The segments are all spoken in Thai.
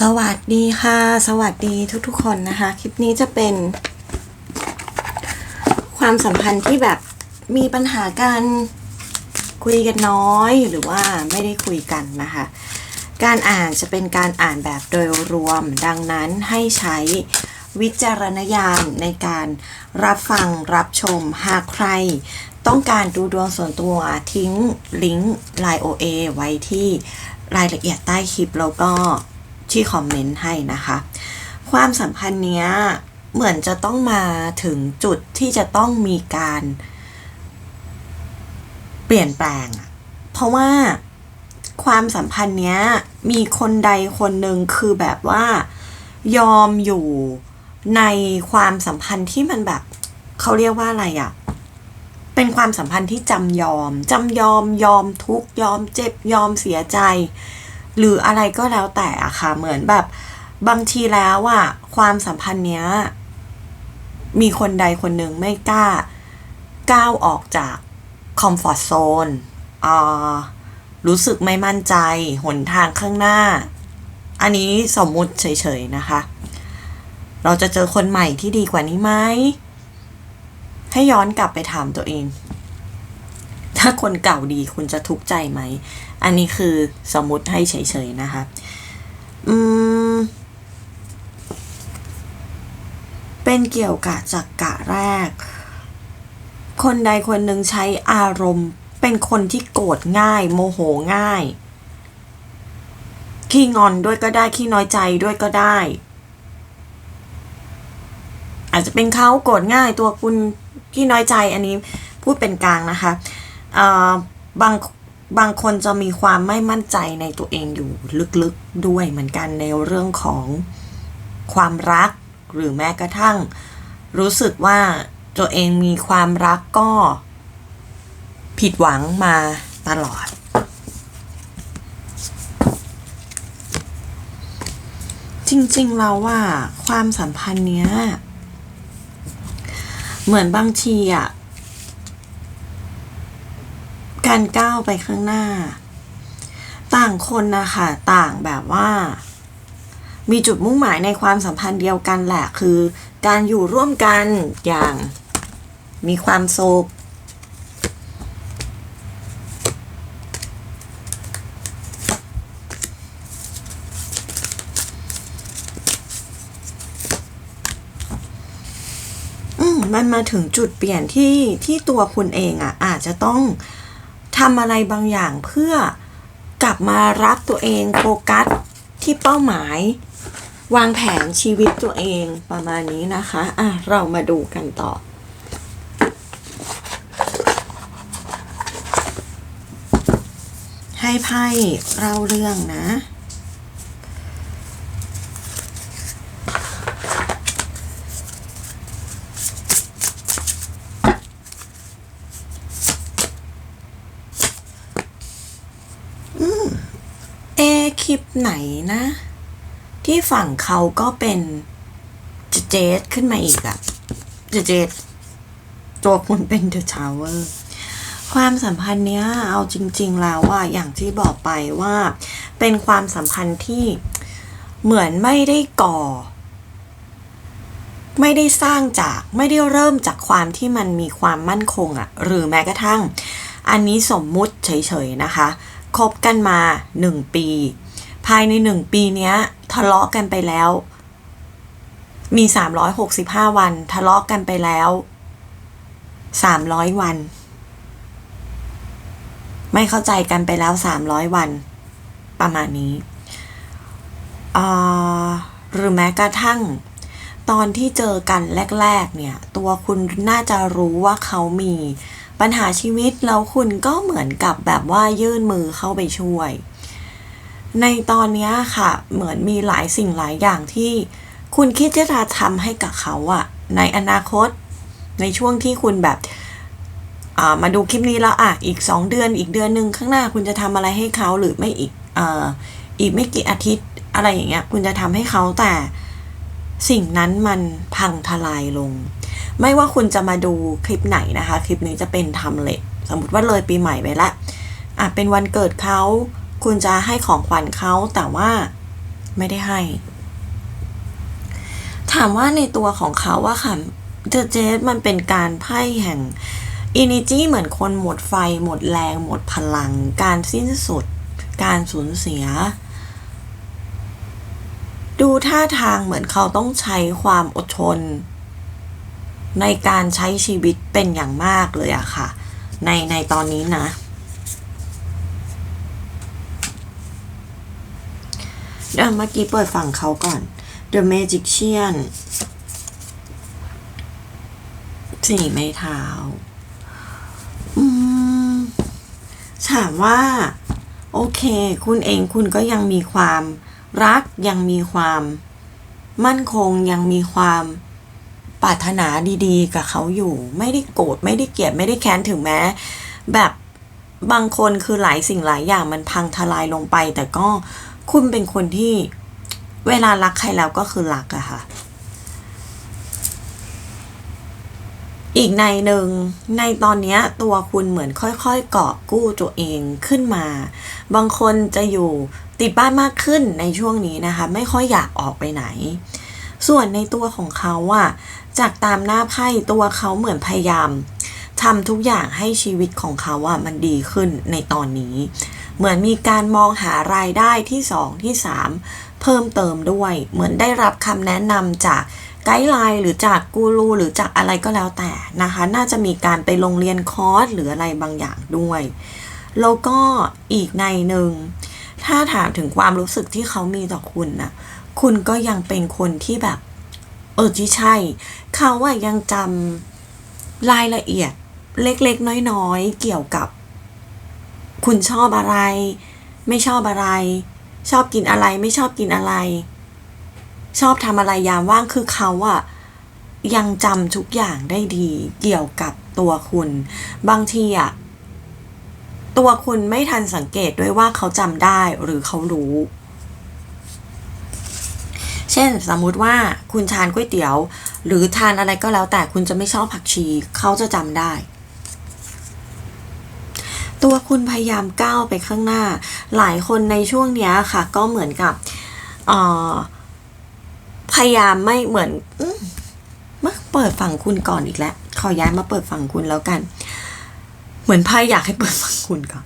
สวัสดีค่ะ สวัสดีทุกๆคนนะคะ คลิปนี้จะเป็น ความสัมพันธ์ที่แบบมีปัญหากันคุยกันน้อยหรือว่าไม่ได้คุยกันนะคะ การอ่านจะเป็นการอ่านแบบโดยรวม ดังนั้นให้ใช้วิจารณญาณในการรับฟังรับชมหากใคร ต้องการดูดวงส่วนตัวทิ้งลิงก์ Line OA ไว้ที่รายละเอียดใต้คลิปแล้วก็ ที่คอมเมนต์ให้นะคะ ความสัมพันธ์เนี้ยเหมือนจะต้องมาถึงจุดที่จะต้องมีการเปลี่ยนแปลง เพราะว่าความสัมพันธ์เนี้ยมีคนใดคนหนึ่งคือแบบว่า ยอมอยู่ในความสัมพันธ์ที่มันแบบเขาเรียกว่าอะไรอะเป็นความสัมพันธ์ที่จำยอม จำยอมยอมทุกยอมเจ็บยอมเสียใจ หรืออะไรก็แล้วแต่อะค่ะ เหมือนแบบบางทีแล้วอะความสัมพันธ์เนี้ย มีคนใดคนหนึ่งไม่กล้าก้าวออกจากคอมฟอร์ z โซนอ่ารู้สึกไม่มั่นใจ หนทางข้างหน้า อันนี้สมมุติเฉยๆนะคะ เราจะเจอคนใหม่ที่ดีกว่านี้ไหม ให้ย้อนกลับไปถามตัวเอง ถ้าคนเก่าดีคุณจะทุกข์ใจไหม อันนี้คือสมมุติให้เฉยๆนะคะอืมเป็นเกี่ยวกับจักกะแรก คนใดคนหนึ่งใช้อารมณ์ เป็นคนที่โกรธง่าย โมโหง่าย ขี้งอนด้วยก็ได้ ขี้น้อยใจด้วยก็ได้ อาจจะเป็นเขาโกรธง่ายตัวคุณขี้น้อยใจอันนี้พูดเป็นกลางนะคะบาง บางคนจะมีความไม่มั่นใจในตัวเองอยู่ลึกๆด้วยเหมือนกันในเรื่องของความรัก หรือแม้กระทั่ง รู้สึกว่าตัวเองมีความรักก็ผิดหวังมาตลอด จริงๆแล้วว่าความสัมพันธ์เนี้ย เหมือนบางทีอะ การก้าวไปข้างหน้า ต่างคนนะคะต่างแบบว่า มีจุดมุ่งหมายในความสัมพันธ์เดียวกันแหละคือ การอยู่ร่วมกันอย่างมีความสุขมมันมาถึงจุดเปลี่ยนที่ที่ตัวคุณเองอะ่ะอาจจะต้อง ทำอะไรบางอย่างเพื่อกลับมารักตัวเองโฟกัสที่เป้าหมาย วางแผนชีวิตตัวเองประมาณนี้นะคะอะเรามาดูกันต่อให้ไพ่เล่าเรื่องนะ คลิปไหนนะ ที่ฝั่งเขาก็เป็นเจเจดขึ้นมาอีกอะเจเจดตัวคุณเป็นเดอะชาวเวอร์ความสัมพันธ์เนี้ยเอาจริง ๆ แล้วว่าอย่างที่บอกไปว่าเป็นความสัมพันธ์ที่เหมือนไม่ได้ก่อ ไม่ได้สร้างจากไม่ได้เริ่มจากความที่มันมีความมั่นคงอะหรือแม้กระทั่ง อันนี้สมมุติเฉยๆนะคะคบกันมาหนึ่งปี ภายในหนึ่งปีเนี้ยทะเลาะกันไปแล้ว มีสามร้อยหกสิบห้าวัน ทะเลาะกันไปแล้วสามร้อยวัน ไม่เข้าใจกันไปแล้วสามร้อยวัน ประมาณนี้หรือแม้กระทั่ง ตอนที่เจอกันแรก ๆ เนี่ย ตัวคุณน่าจะรู้ว่าเขามีปัญหาชีวิตแล้วคุณก็เหมือนกับแบบว่ายื่นมือเข้าไปช่วย ในตอนนี้ค่ะ เหมือนมีหลายสิ่งหลายอย่างที่คุณคิดจะทำให้กับเขาอะในอนาคต ในช่วงที่คุณแบบามาดูคลิปนี้แล้วอะอีกสองเดือนอีกเดือนหนึ่งข้างหน้าคุณจะทำอะไรให้เขาหรือไม่อีกออีกไม่กี่อาทิตย์อะไรอย่างเงี้ยคุณจะทำให้เขาแต่สิ่งนั้นมันพังทลายลง ไม่ว่าคุณจะมาดูคลิปไหนนะคะ คลิปนี้จะเป็นทำเล็สมมติว่าเลยปีใหม่ไปละอะเป็นวันเกิดเขา คุณจะให้ของขวัญเขาแต่ว่าไม่ได้ให้ ถามว่าในตัวของเขาว่าค่ะเดอะเจสมันเป็นการไพ่แห่งอินิจีเหมือนคนหมดไฟ หมดแรง หมดพลัง การสิ้นสุด การสูญเสีย ดูท่าทางเหมือนเขาต้องใช้ความอดทน ในการใช้ชีวิตเป็นอย่างมากเลยอะค่ะ ในในตอนนี้นะ เดี๋ยวเมื่อกี้เปิดฝั่งเขาก่อน The Magician สี่ไม้เท้า อืม ถามว่า โอเค คุณเองคุณก็ยังมีความรักยังมีความ มั่นคงยังมีความปรารถนาดีๆ กับเขาอยู่ ไม่ได้โกรธไม่ได้เกลียดไม่ได้แค้นถึงแม้ แบบบางคนคือหลายสิ่งหลายอย่างมันพังทลายลงไป แต่ก็ คุณเป็นคนที่เวลารักใครแล้วก็คือรักอะค่ะ อีกในหนึ่งในตอนนี้ตัวคุณเหมือนค่อยๆเกอบกู้ตัวเองขึ้นมา บางคนจะอยู่ติดบ้านมากขึ้นในช่วงนี้นะคะ ไม่ค่อยอยากออกไปไหน ส่วนในตัวของเขาอะจากตามหน้าไพ่ตัวเขาเหมือนพยายามทำทุกอย่างให้ชีวิตของเขาอะมันดีขึ้นในตอนนี้ เหมือนมีการมองหารายได้ที่สองที่สามเพิ่มเติมด้วย เหมือนได้รับคำแนะนำจากไกด์ไลน์หรือจากกูรูหรือจากอะไรก็แล้วแต่นะคะ น่าจะมีการไปโรงเรียนคอร์สหรืออะไรบางอย่างด้วย แล้วก็อีกในหนึ่ง ถ้าถามถึงความรู้สึกที่เขามีต่อคุณนะคุณก็ยังเป็นคนที่แบบ เออที่ใช่ เขาอะยังจำรายละเอียดเล็กๆ น้อยๆ เกี่ยวกับ คุณชอบอะไร ไม่ชอบอะไร ชอบกินอะไรไม่ชอบกินอะไร ชอบทำอะไรยามว่างคือเขาอะยังจำทุกอย่างได้ดีเกี่ยวกับตัวคุณ บางทีอะตัวคุณไม่ทันสังเกตด้วยว่าเขาจำได้หรือเขารู้ เช่นสมมุติว่าคุณทานก๋วยเตี๋ยว หรือทานอะไรก็แล้วแต่คุณจะไม่ชอบผักชี เขาจะจำได้ ตัวคุณพยายามก้าวไปข้างหน้า หลายคนในช่วงเนี้ยค่ะ ก็เหมือนกับออพยายามไม่เหมือนมาเปิดฝั่งคุณก่อนอีกแล้ว ขอย้ายมาเปิดฝั่งคุณแล้วกัน เหมือนไพ่อยากให้เปิดฝั่งคุณก่อน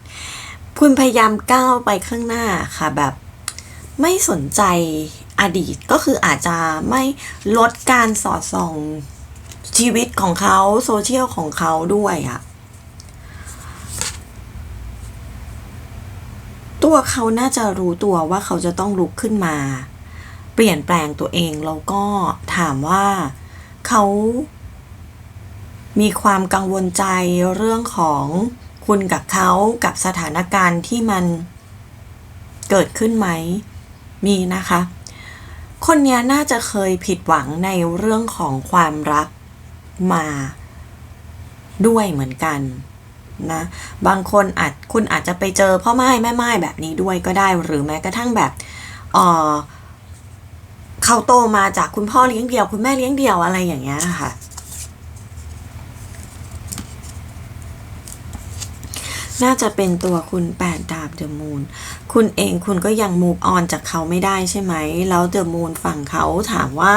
คุณพยายามก้าวไปข้างหน้าค่ะแบบ ไม่สนใจอดีตก็คืออาจจะไม่ลดการสอดส่องชีวิตของเขาโซเชียลของเขาด้วยอะ ตัวเขาน่าจะรู้ตัวว่าเขาจะต้องลุกขึ้นมา เปลี่ยนแปลงตัวเองแล้วก็ถามว่าเขามีความกังวลใจเรื่องของคุณกับเขากับสถานการณ์ที่มันเกิดขึ้นไหม มีนะคะ คนนี้น่าจะเคยผิดหวังในเรื่องของความรักมาด้วยเหมือนกัน นะบางคนอาจคุณอาจจะไปเจอพ่อไม้แม่ไม้แบบนี้ด้วยก็ได้หรือแม้กระทั่งแบบเออเขาโตมาจากคุณพ่อเลี้ยงเดี่ยว คุณแม่เลี้ยงเดี่ยวอะไรอย่างเงี้ยค่ะ น่าจะเป็นตัวคุณแปดดาบเดอะมูนคุณเองคุณก็ยังมูฟออนจากเขาไม่ได้ใช่ไหม แล้วเดอะมูนฝั่งเขาถามว่า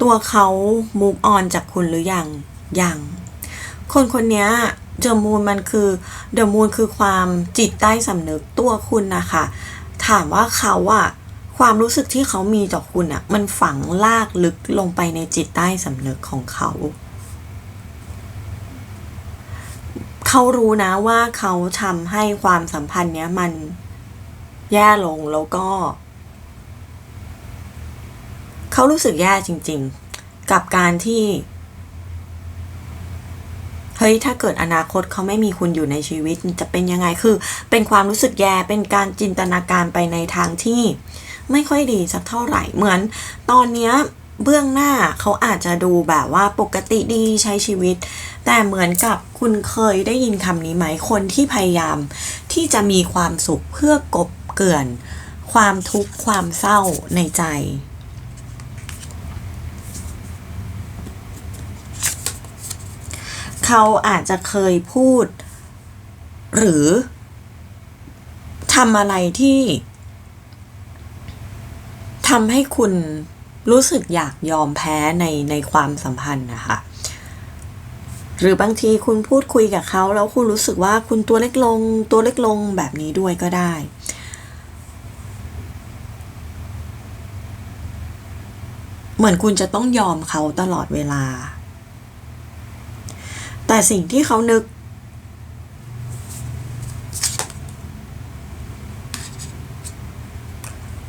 ตัวเขามูฟออนจากคุณหรือยังยังคนคนนี้ เดอะมูนมันคือเดอะมูนคือความจิตใต้สำนึกตัวคุณนะคะ ถามว่าเขาอะความรู้สึกที่เขามีต่อคุณอะมันฝังลากลึกลงไปในจิตใต้สำนึกของเขา เขารู้นะว่าเขาทำให้ความสัมพันธ์เนี้ยมันแย่ลงแล้วก็ เขารู้สึกแย่จริง ๆ กับการที่ ฮ้ยถ้าเกิดอนาคตเขาไม่มีคุณอยู่ในชีวิตจะเป็นยังไงคือ เป็นความรู้สึกแย่เป็นการจินตนาการไปในทางที่ไม่ค่อยดีสักเท่าไหร่เหมือน ตอนเนี้ยเบื้องหน้าเขาอาจจะดูแบบว่าปกติดีใช้ชีวิต แต่เหมือนกับคุณเคยได้ยินคำนี้ไหมคนที่พยายามที่จะมีความสุขเพื่อกบเกลื่อน ความทุกข์ความเศร้าในใจ เขาอาจจะเคยพูด หรือทำอะไรที่ทำให้คุณรู้สึกอยากยอมแพ้ในในความสัมพันธ์นะคะหรือบางทีคุณพูดคุยกับเขาแล้วคุณรู้สึกว่าคุณตัวเล็กลง ตัวเล็กลงแบบนี้ด้วยก็ได้ เหมือนคุณจะต้องยอมเขาตลอดเวลา แต่สิ่งที่เขานึก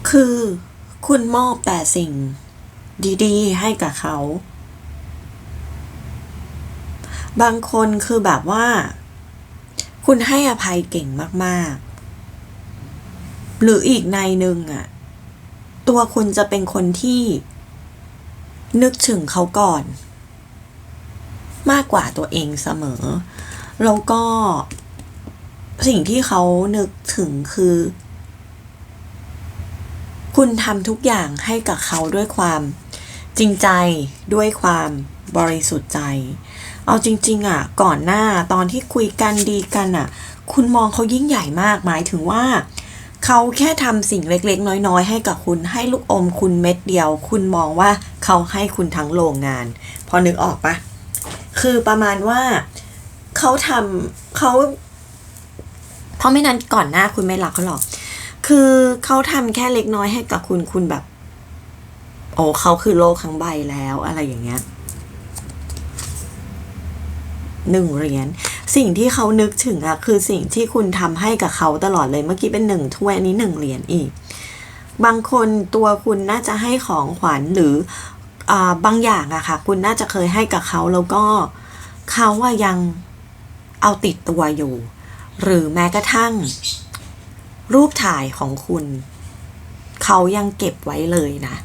คือคุณมอบแต่สิ่งดีๆ ให้กับเขา บางคนคือแบบว่า คุณให้อภัยเก่งมากๆ หรืออีกในหนึ่งอะตัวคุณจะเป็นคนที่นึกถึงเขาก่อน มากกว่าตัวเองเสมอ แล้วก็สิ่งที่เขานึกถึงคือ คุณทำทุกอย่างให้กับเขาด้วยความจริงใจด้วยความบริสุทธิ์ใจ เอาจริง ๆ อะ ก่อนหน้าตอนที่คุยกันดีกันอะ คุณมองเขายิ่งใหญ่มากหมายถึงว่าเขาแค่ทำสิ่งเล็กๆ น้อยๆ ให้กับคุณให้ลูกอมคุณเม็ดเดียว คุณมองว่าเขาให้คุณทั้งโรงงาน พอนึกออกปะ คือประมาณว่าเขาทำเขาเพราะไม่นั้นก่อนหน้าคุณไม่รักเขาหรอก คือเขาทำแค่เล็กน้อยให้กับคุณคุณแบบ โอ้เขาคือโลกทั้งใบแล้วอะไรอย่างเงี้ยหนึ่งเหรียญสิ่งที่เขานึกถึงอะคือสิ่งที่คุณทำให้กับเขาตลอดเลยเมื่อกี้เป็นหนึ่งถ้วยอันนี้หนึ่งเหรียญอีก บางคนตัวคุณน่าจะให้ของขวัญหรือ บางอย่างอะค่ะ คุณน่าจะเคยให้กับเขาแล้วก็เขาว่ายังเอาติดตัวอยู่ หรือแม้กระทั่ง รูปถ่ายของคุณ เขายังเก็บไว้เลยนะ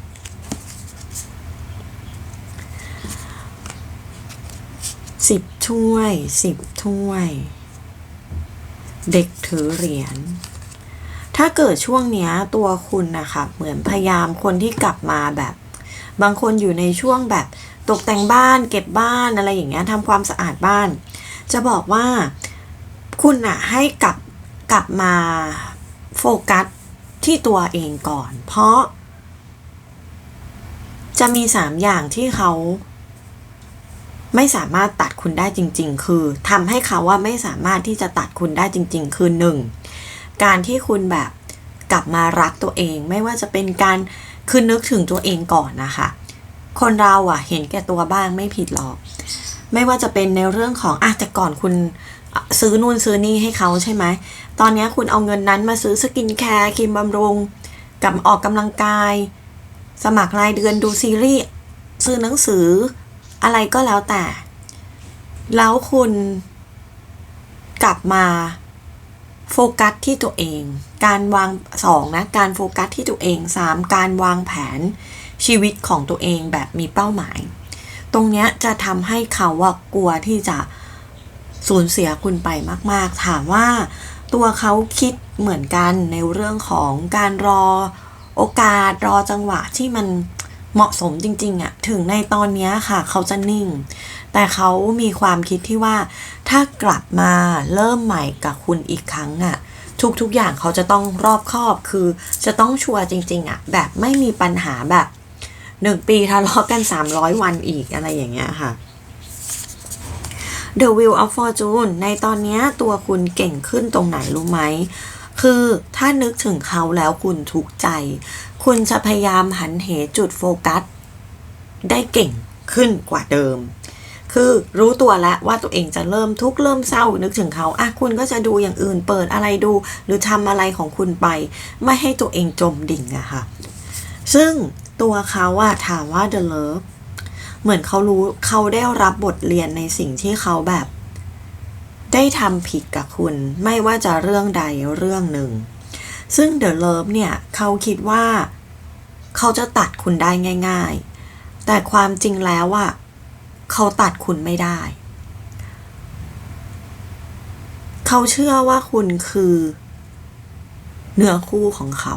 สิบถ้วย สิบถ้วย เด็กถือเหรียญถ้าเกิดช่วงเนี้ยตัวคุณนะคะ เหมือนพยายามคนที่กลับมาแบบ บางคนอยู่ในช่วงแบบตกแต่งบ้านเก็บบ้านอะไรอย่างเงี้ยทำความสะอาดบ้าน จะบอกว่าคุณอะให้กลับกลับมาโฟกัสที่ตัวเองก่อน เพราะ จะมีสามอย่างที่เขาไม่สามารถตัดคุณได้จริง ๆ คือทำให้เขาว่าไม่สามารถที่จะตัดคุณได้จริง ๆ คือหนึ่งการที่คุณแบบกลับมารักตัวเอง ไม่ว่าจะเป็นการ คือนึกถึงตัวเองก่อนนะคะ คนเราอะเห็นแก่ตัวบ้างไม่ผิดหรอก ไม่ว่าจะเป็นในเรื่องของอะแต่ก่อนคุณซื้อนู่นซื้อนี่ให้เขาใช่ไหม ตอนนี้คุณเอาเงินนั้นมาซื้อสกินแคร์ครีมบำรุง กับออกกำลังกาย สมัครรายเดือนดูซีรีส์ ซื้อหนังสือ อะไรก็แล้วแต่ แล้วคุณกลับมา โฟกัสที่ตัวเอง การวางสองนะ การโฟกัสที่ตัวเองสามการวางแผนชีวิตของตัวเองแบบมีเป้าหมาย ตรงเนี้ยจะทำให้เขาว่ากลัวที่จะสูญเสียคุณไปมาก ๆ ถามว่าตัวเขาคิดเหมือนกันในเรื่องของการรอโอกาสรอจังหวะที่มัน เหมาะสมจริงๆอะถึงในตอนนี้ค่ะเขาจะนิ่ง แต่เขามีความคิดที่ว่า ถ้ากลับมาเริ่มใหม่กับคุณอีกครั้งอะทุกๆอย่างเขาจะต้องรอบคอบคือจะต้องชัวร์จริง ๆอะแบบไม่มีปัญหาแบบหนึ่งปีทะเลาะกัน 300 วันอีกอะไรอย่างเงี้ยค่ะ The Wheel of Fortune ในตอนนี้ตัวคุณเก่งขึ้นตรงไหนรู้ไหม คือถ้านึกถึงเขาแล้วคุณทุกข์ใจ คุณจะพยายามหันเหจุดโฟกัส ได้เก่งขึ้นกว่าเดิม คือรู้ตัวแล้วว่าตัวเองจะเริ่มทุกข์เริ่มเศร้านึกถึงเขาอะคุณก็จะดูอย่างอื่นเปิดอะไรดู หรือทำอะไรของคุณไป ไม่ให้ตัวเองจมดิ่งอะค่ะ ซึ่งตัวเขาอะถามว่า The Love เหมือนเขารู้เขาได้รับบทเรียนในสิ่งที่เขาแบบ ได้ทำผิดกับคุณ ไม่ว่าจะเรื่องใดเรื่องหนึ่ง ซึ่งเดอะเลิฟเนี่ยเขาคิดว่า เขาจะตัดคุณได้ง่าย ๆ แต่ความจริงแล้วอะเขาตัดคุณไม่ได้ เขาเชื่อว่าคุณคือเนื้อคู่ของเขา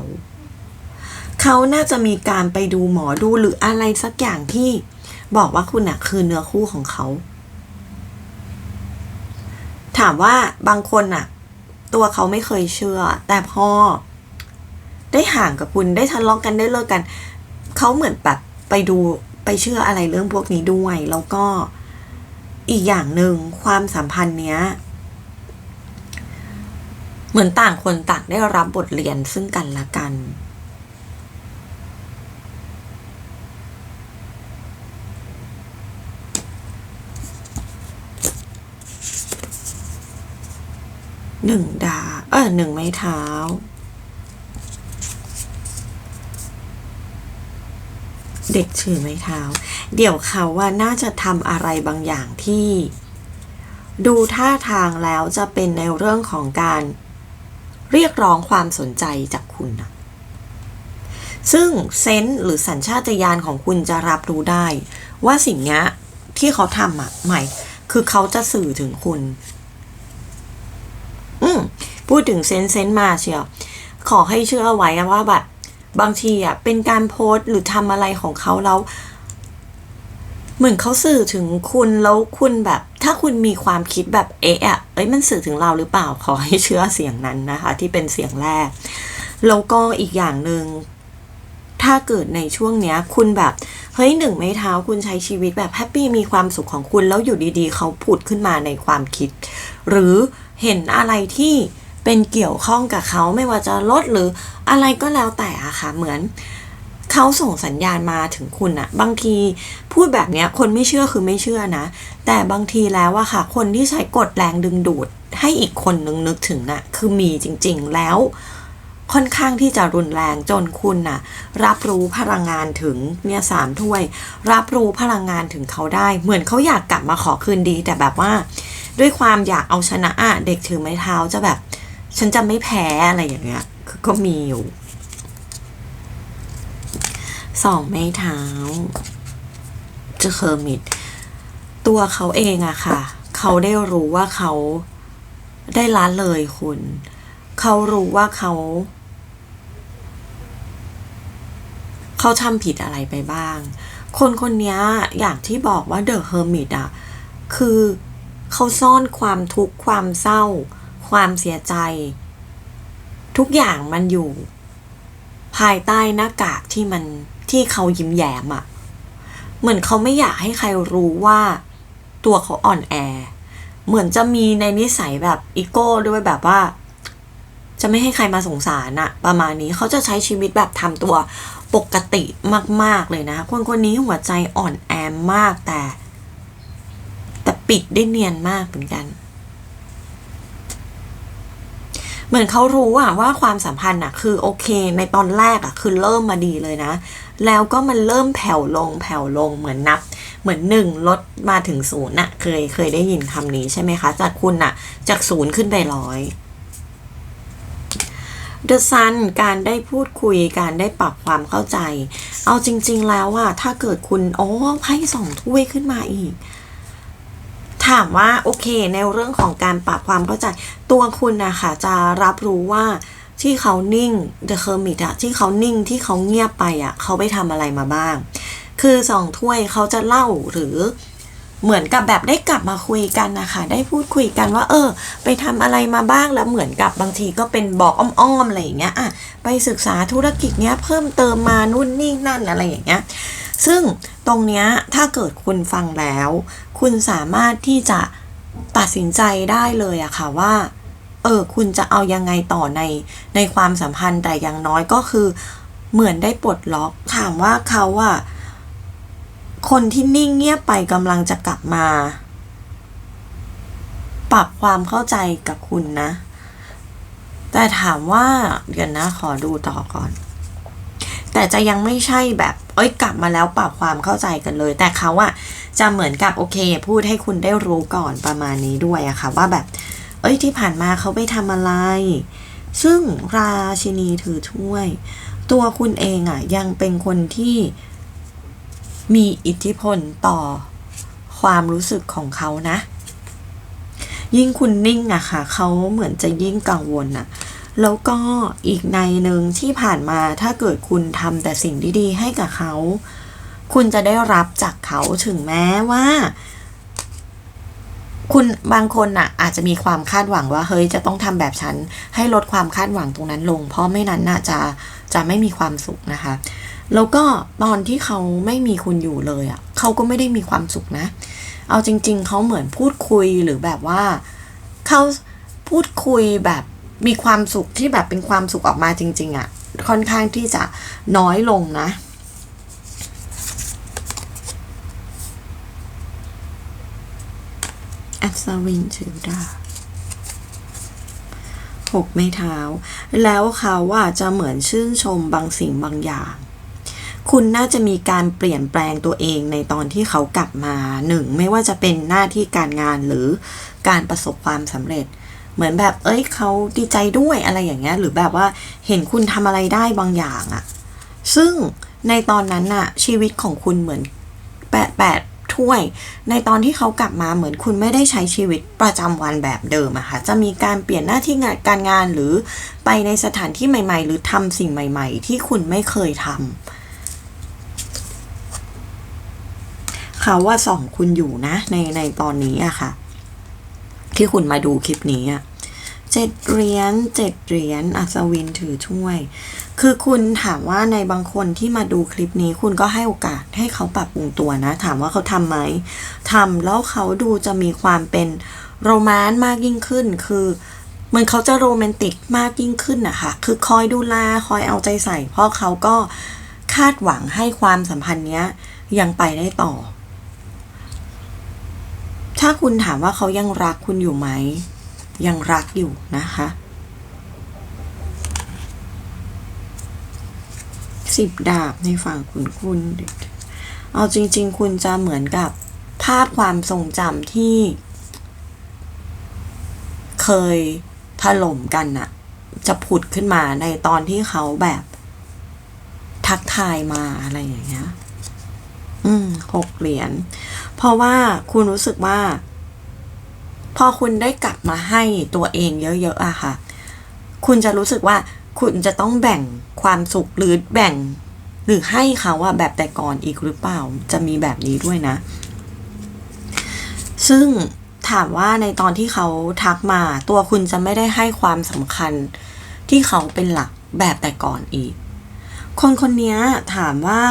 เขาน่าจะมีการไปดูหมอดูหรืออะไรสักอย่างที่บอกว่าคุณอะคือเนื้อคู่ของเขา ถามว่าบางคนอะ ตัวเขาไม่เคยเชื่อ แต่พอได้ห่างกับคุณได้ทะเลาะกันได้เลิกกัน เขาเหมือนแบบไปดูไปเชื่ออะไรเรื่องพวกนี้ด้วย แล้วก็อีกอย่างหนึ่งความสัมพันธ์เนี้ย เหมือนต่างคนต่างได้รับบทเรียนซึ่งกันและกัน หนึ่งดา เออหนึ่งไม้เท้า เด็กถือไม้เท้า เดี๋ยวเขาว่าน่าจะทำอะไรบางอย่างที่ ดูท่าทางแล้วจะเป็นในเรื่องของการเรียกร้องความสนใจจากคุณนะซึ่งเซนส์หรือสัญชาตญาณของคุณจะรับรู้ได้ ว่าสิ่งเนี้ยที่เขาทำอะใหม่คือเขาจะสื่อถึงคุณ พูดถึงเซนเซนมาเชียวขอให้เชื่อไว้นะว่าแบบบางทีอะเป็นการโพสต์หรือทำอะไรของเขาแล้ว เหมือนเขาสื่อถึงคุณแล้วคุณแบบ ถ้าคุณมีความคิดแบบเอ๊ะอะเอ้ยมันสื่อถึงเราหรือเปล่าขอให้เชื่อเสียงนั้นนะคะ ที่เป็นเสียงแรกแล้วก็อีกอย่างหนึ่งถ้าเกิดในช่วงเนี้ย คุณแบบเฮ้ยหนึ่งไม้เท้าคุณใช้ชีวิตแบบแฮปปี้มีความสุขของคุณแล้วอยู่ดีๆ เขาผุดขึ้นมาในความคิด หรือเห็นอะไรที่ เป็นเกี่ยวข้องกับเขาไม่ว่าจะลดหรืออะไรก็แล้วแต่อะค่ะ เหมือนเขาส่งสัญญาณมาถึงคุณอะบางทีพูดแบบเนี้ยคนไม่เชื่อคือไม่เชื่อนะ แต่บางทีแล้วอะค่ะ คนที่ใช้กดแรงดึงดูด ให้อีกคนนึงนึกถึงอะคือมีจริง ๆ แล้ว ค่อนข้างที่จะรุนแรงจนคุณน่ะ รับรู้พลังงานถึงเนี่ยสามถ้วย รับรู้พลังงานถึงเขาได้ เหมือนเขาอยากกลับมาขอคืนดี แต่แบบว่า ด้วยความอยากเอาชนะอะเด็กถือไม้เท้าจะแบบ ฉันจะไม่แพ้อะไรอย่างเงี้ยคือก็มีอยู่สองไม้เท้าจะเคอร์มิดตัวเขาเองอะค่ะ เขาได้รู้ว่าเขาได้ละเลยคุณ เขารู้ว่าเขา เขาทำผิดอะไรไปบ้าง คนคนนี้อย่างที่บอกว่าเดอะเฮอร์มิตอะคือเขาซ่อนความทุกข์ความเศร้า ความเสียใจ ทุกอย่างมันอยู่ ภายใต้หน้ากากที่มันที่เขายิ้มแย้มอะเหมือนเขาไม่อยากให้ใครรู้ว่า ตัวเขาอ่อนแอ เหมือนจะมีในนิสัยแบบอีโก้ด้วยแบบว่า จะไม่ให้ใครมาสงสารอะประมาณนี้เขาจะใช้ชีวิตแบบทำตัวปกติมาก ๆ เลยนะ คนคนนี้หัวใจอ่อนแอมากแต่ แต่ปิดได้เนียนมากเหมือนกัน เหมือนเขารู้อะว่าความสัมพันธ์อะคือโอเค ในตอนแรกอะคือเริ่มมาดีเลยนะ แล้วก็มันเริ่มแผ่วลงแผ่วลงเหมือนนับ เหมือนหนึ่งลดมาถึงศูนย์อะเคยเคยได้ยินคำนี้ใช่ไหมคะ จากคุณอะจากศูนย์ขึ้นไปร้อย The Sun การได้พูดคุยการได้ปรับความเข้าใจ เอาจริง ๆ แล้วอะถ้าเกิดคุณโอ้ไพ่สองถ้วยขึ้นมาอีก ถามว่าโอเค ในเรื่องของการปรับความเข้าใจตัวคุณนะคะจะรับรู้ว่าที่เขานิ่ง The Hermit อะที่เขานิ่งที่เขาเงียบไปอะเขาไปทำอะไรมาบ้าง คือสองถ้วยเขาจะเล่าหรือเหมือนกับแบบได้กลับมาคุยกันนะคะ ได้พูดคุยกันว่า เออ ไปทำอะไรมาบ้างแล้วเหมือนกับบางทีก็เป็นบอกอ้อมๆอะไรอย่างเงี้ยอะไปศึกษาธุรกิจเนี้ยเพิ่มเติมมานู่นนี่นั่นอะไรอย่างเงี้ย ซึ่งตรงเนี้ยถ้าเกิดคุณฟังแล้ว คุณสามารถที่จะตัดสินใจได้เลยอะค่ะว่า เออ คุณจะเอายังไงต่อในในความสัมพันธ์แต่อย่างน้อยก็คือ เหมือนได้ปลดล็อกถามว่าเขาอะคนที่นิ่งเงียบไปกำลังจะกลับมา ปรับความเข้าใจกับคุณนะ แต่ถามว่า เดี๋ยวนะ ขอดูต่อก่อน แต่จะยังไม่ใช่แบบ เอ้ยกลับมาแล้วปรับความเข้าใจกันเลย แต่เขาอะ จะเหมือนกับโอเค พูดให้คุณได้รู้ก่อนประมาณนี้ด้วยอะค่ะ ว่าแบบ เอ้ยที่ผ่านมาเขาไปทำอะไร ซึ่งราชินีถือถ้วย ตัวคุณเองอะยังเป็นคนที่มีอิทธิพลต่อความรู้สึกของเขานะ ยิ่งคุณนิ่งอะค่ะ เขาเหมือนจะยิ่งกังวลอะแล้วก็อีกในหนึ่งที่ผ่านมาถ้าเกิดคุณทำแต่สิ่งดีๆให้กับเขา คุณจะได้รับจากเขาถึงแม้ว่า คุณบางคนน่ะ อาจจะมีความคาดหวังว่าเฮ้ยจะต้องทำแบบฉัน ให้ลดความคาดหวังตรงนั้นลง เพราะไม่นั้นน่ะจะจะไม่มีความสุขนะคะ แล้วก็ตอนที่เขาไม่มีคุณอยู่เลยอะ่ะเขาก็ไม่ได้มีความสุขนะ เอาจริง ๆเขาเหมือนพูดคุยหรือแบบว่าเขาพูดคุยแบบมีความสุขที่แบบเป็นความสุขออกมาจริง ๆอะ่ะค่อนข้างที่จะน้อยลงนะ แอัศวินถือดาบหกไม้เท้า แล้วเขาว่าจะเหมือนชื่นชมบางสิ่งบางอย่าง คุณน่าจะมีการเปลี่ยนแปลงตัวเองในตอนที่เขากลับมาหนึ่งไม่ว่าจะเป็นหน้าที่การงานหรือการประสบความสำเร็จ เหมือนแบบเอ้ยเขาดีใจด้วยอะไรอย่างเงี้ยหรือแบบว่าเห็นคุณทำอะไรได้บางอย่างอะซึ่งในตอนนั้นน่ะชีวิตของคุณเหมือนแปดแปด ถ้วย ในตอนที่เขากลับมาเหมือนคุณไม่ได้ใช้ชีวิตประจำวันแบบเดิมอะค่ะ จะมีการเปลี่ยนหน้าที่งานการงานหรือไปในสถานที่ใหม่ ๆ หรือทำสิ่งใหม่ ๆ ที่คุณไม่เคยทำเขาว่าส่องคุณอยู่นะในในตอนนี้อะค่ะ ที่คุณมาดูคลิปนี้อะ เจ็ดเหรียญเจ็ดเหรียญอัศวินถือถ้วย คือคุณถามว่าในบางคนที่มาดูคลิปนี้คุณก็ให้โอกาสให้เขาปรับปรุงตัวนะ ถามว่าเขาทำไหมทำแล้วเขาดูจะมีความเป็นโรแมนต์มากยิ่งขึ้น คือเหมือนเขาจะโรแมนติกมากยิ่งขึ้นนะคะคือคอยดูแลคอยเอาใจใส่ เพราะเขาก็คาดหวังให้ความสัมพันธ์เนี้ยยังไปได้ต่อ ถ้าคุณถามว่าเขายังรักคุณอยู่ไหม ยังรักอยู่นะคะสิบดาบในฝั่งคุณคุณ เอาจริง ๆ คุณจะเหมือนกับภาพความทรงจำที่ เคยถล่มกันน่ะจะผุดขึ้นมาในตอนที่เขาแบบ ทักทายมาอะไรอย่างเงี้ย อืมหกเหรียญ เพราะว่าคุณรู้สึกว่า พอคุณได้กลับมาให้ตัวเองเยอะๆอะค่ะ คุณจะรู้สึกว่าคุณจะต้องแบ่งความสุขหรือแบ่ง หรือให้เขาอะแบบแต่ก่อนอีกหรือเปล่า จะมีแบบนี้ด้วยนะ ซึ่งถามว่าในตอนที่เขาทักมาตัวคุณจะไม่ได้ให้ความสำคัญที่เขาเป็นหลักแบบแต่ก่อนอีก คนคนนี้ถามว่า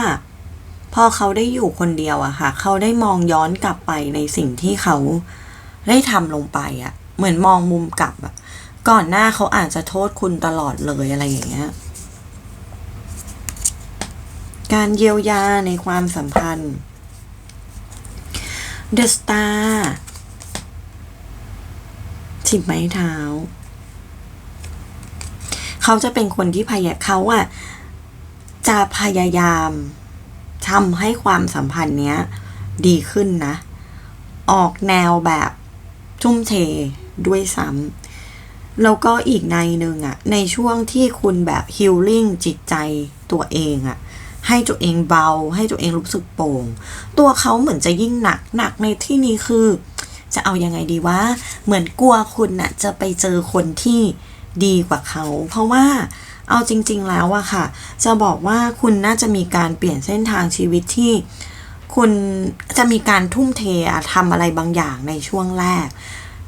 พอเขาได้อยู่คนเดียวอะค่ะ เขาได้มองย้อนกลับไปในสิ่งที่เขา ได้ทำลงไปอะเหมือนมองมุมกลับอะก่อนหน้าเขาอาจจะโทษคุณตลอดเลยอะไรอย่างเงี้ย การเยียวยาในความสัมพันธ์ The Star สิบไม้เท้า เขาจะเป็นคนที่พยายเขาอะจะพยายามทำให้ความสัมพันธ์เนี้ย ดีขึ้นนะ ออกแนวแบบ ทุ่มเทด้วยซ้ำแล้วก็อีกในหนึ่งอะในช่วงที่คุณแบบฮิลลิ่งจิตใจตัวเองอะให้ตัวเองเบา ให้ตัวเองรู้สึกโปร่ง ตัวเขาเหมือนจะยิ่งหนักหนักในที่นี้คือ จะเอายังไงดีว่าเหมือนกลัวคุณน่ะจะไปเจอคนที่ดีกว่าเขา เพราะว่าเอาจริง ๆ แล้วอะค่ะ จะบอกว่าคุณน่าจะมีการเปลี่ยนเส้นทางชีวิตที่ คุณจะมีการทุ่มเททำอะไรบางอย่างในช่วงแรก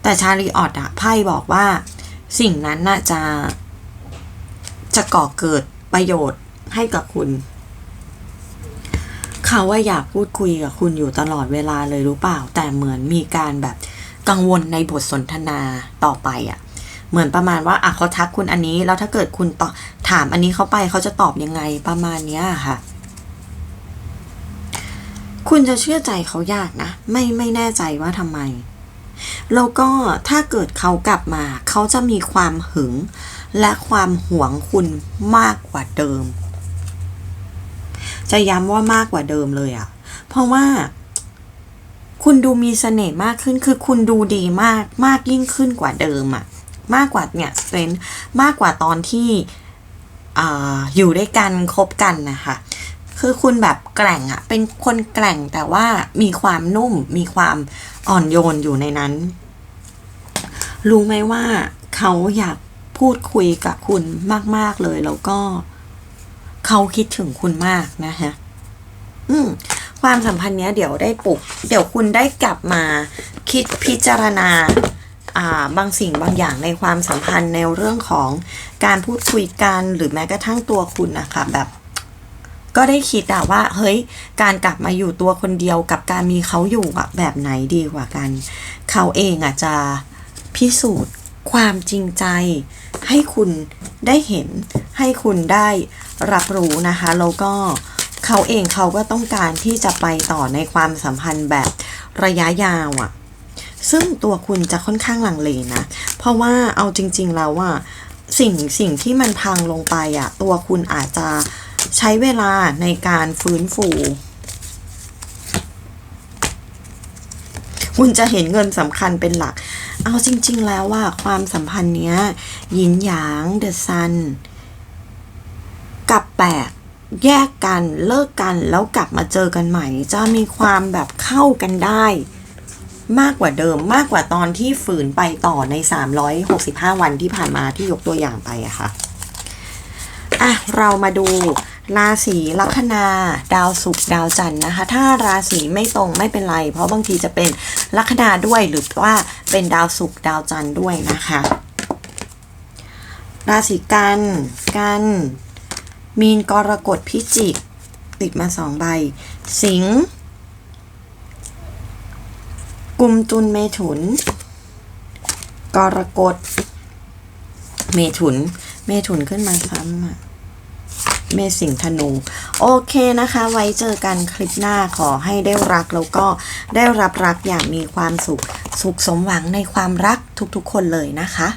แต่ชาลีออดอะไพ่บอกว่าสิ่งนั้นน่าจะ จะก่อเกิดประโยชน์ให้กับคุณ เขาว่าอยากพูดคุยกับคุณอยู่ตลอดเวลาเลยรู้เปล่า แต่เหมือนมีการแบบกังวลในบทสนทนาต่อไปอะ่ะ เหมือนประมาณว่าอะเขาทักคุณอันนี้ แล้วถ้าเกิดคุณตอบถามอันนี้เขาไปเขาจะตอบยังไงประมาณเนี้ยค่ะ คุณจะเชื่อใจเขายากนะ ไม่ไม่แน่ใจว่าทำไม แล้วก็ถ้าเกิดเขากลับมา เขาจะมีความหึง และความหวงคุณมากกว่าเดิม จะย้ำว่ามากกว่าเดิมเลยอะ่ะ เพราะว่าคุณดูมีเสน่ห์มากขึ้น คือคุณดูดีมากมากยิ่งขึ้นกว่าเดิมอะ่ะ มากกว่าเนี่ยเป็นมากกว่าตอนที่ออยู่ด้วยกันคบกันนะคะ คือคุณแบบแกร่งอะเป็นคนแกร่งแต่ว่ามีความนุ่ม มีความอ่อนโยนอยู่ในนั้น รู้ไหมว่าเขาอยากพูดคุยกับคุณมาก ๆเลยแล้วก็เขาคิดถึงคุณมากนะคะอืม ความสัมพันธ์เนี้ยเดี๋ยวได้ปลุก เดี๋ยวคุณได้กลับมา คิดพิจารณา อ่า บางสิ่งบางอย่างในความสัมพันธ์ในเรื่องของการพูดคุยกันหรือแม้กระทั่งตัวคุณนะคะแบบ ก็ได้คิดอะว่า เฮ้ย การกลับมาอยู่ตัวคนเดียวกับการมีเขาอยู่อะแบบไหนดีกว่ากัน เขาเองอะจะพิสูจน์ความจริงใจ ให้คุณได้เห็น ให้คุณได้รับรู้นะคะ แล้วก็เขาเองเขาก็ต้องการที่จะไปต่อในความสัมพันธ์แบบระยะยาวอะซึ่งตัวคุณจะค่อนข้างลังเลนะ เพราะว่าเอาจริง ๆ แล้วว่าสิ่งสิ่งที่มันพังลงไปอะตัวคุณอาจจะ ใช้เวลาในการฟื้นฟู คุณจะเห็นเงินสำคัญเป็นหลัก เอาจริง ๆ แล้วว่าความสัมพันธ์เนี้ยหยินหยางเดอะซันกับแปดแยกกันเลิกกันแล้วกลับมาเจอกันใหม่ จะมีความแบบเข้ากันได้ มากกว่าเดิมมากกว่าตอนที่ฝืนไปต่อใน 365 วันที่ผ่านมาที่ยกตัวอย่างไปอะค่ะ อะ เรามาดู ราศีลัคนา ดาวศุกร์ดาวจันทร์นะคะ ถ้าราศีไม่ตรงไม่เป็นไร เพราะบางทีจะเป็นลัคนาด้วยหรือว่าเป็นดาวศุกร์ดาวจันทร์ด้วยนะคะ ราศีกันกันมีนกรกฎพิจิก ติดมาสองใบ สิงกุมตุลเมถุน กรกฎเมถุน เมถุนขึ้นมาซ้ำอะ เมษสิงห์ธนู โอเคนะคะ ไว้เจอกันคลิปหน้าขอให้ได้รักแล้วก็ได้รับรักอย่างมีความสุข สุขสมหวังในความรักทุกๆคนเลยนะคะ